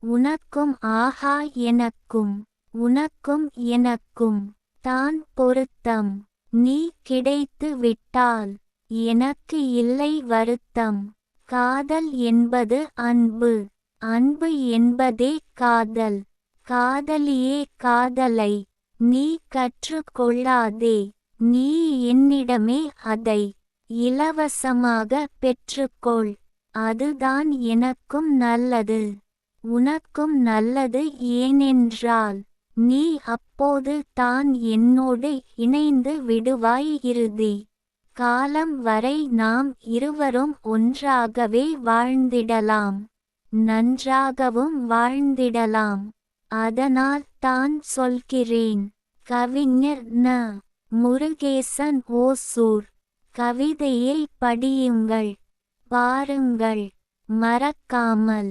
உனக்கும் ஆஹா எனக்கும் உனக்கும் எனக்கும் தான் பொருத்தம். நீ கிடைத்து விட்டால் எனக்கு இல்லை வருத்தம். காதல் என்பது அன்பு. அன்பு என்பதே காதல். காதலியே காதலை. நீ கற்றுக்கொள்ளாதே. நீ என்னிடமே அதை இலவசமாக பெற்றுக்கொள். அதுதான் எனக்கும் நல்லது. உனக்கும் நல்லது ஏனென்றால் நீ அப்போது தான் என்னோடு இணைந்து விடுவாய் இறுதி. காலம் வரை நாம் இருவரும் ஒன்றாகவே வாழ்ந்திடலாம். நன்றாகவும் வாழ்ந்திடலாம். அதனால் தான் சொல்கிறேன். கவிஞர் ந. முருகேசன் ஓசூர். கவிதையை படியுங்கள். பாருங்கள். மறக்காமல்.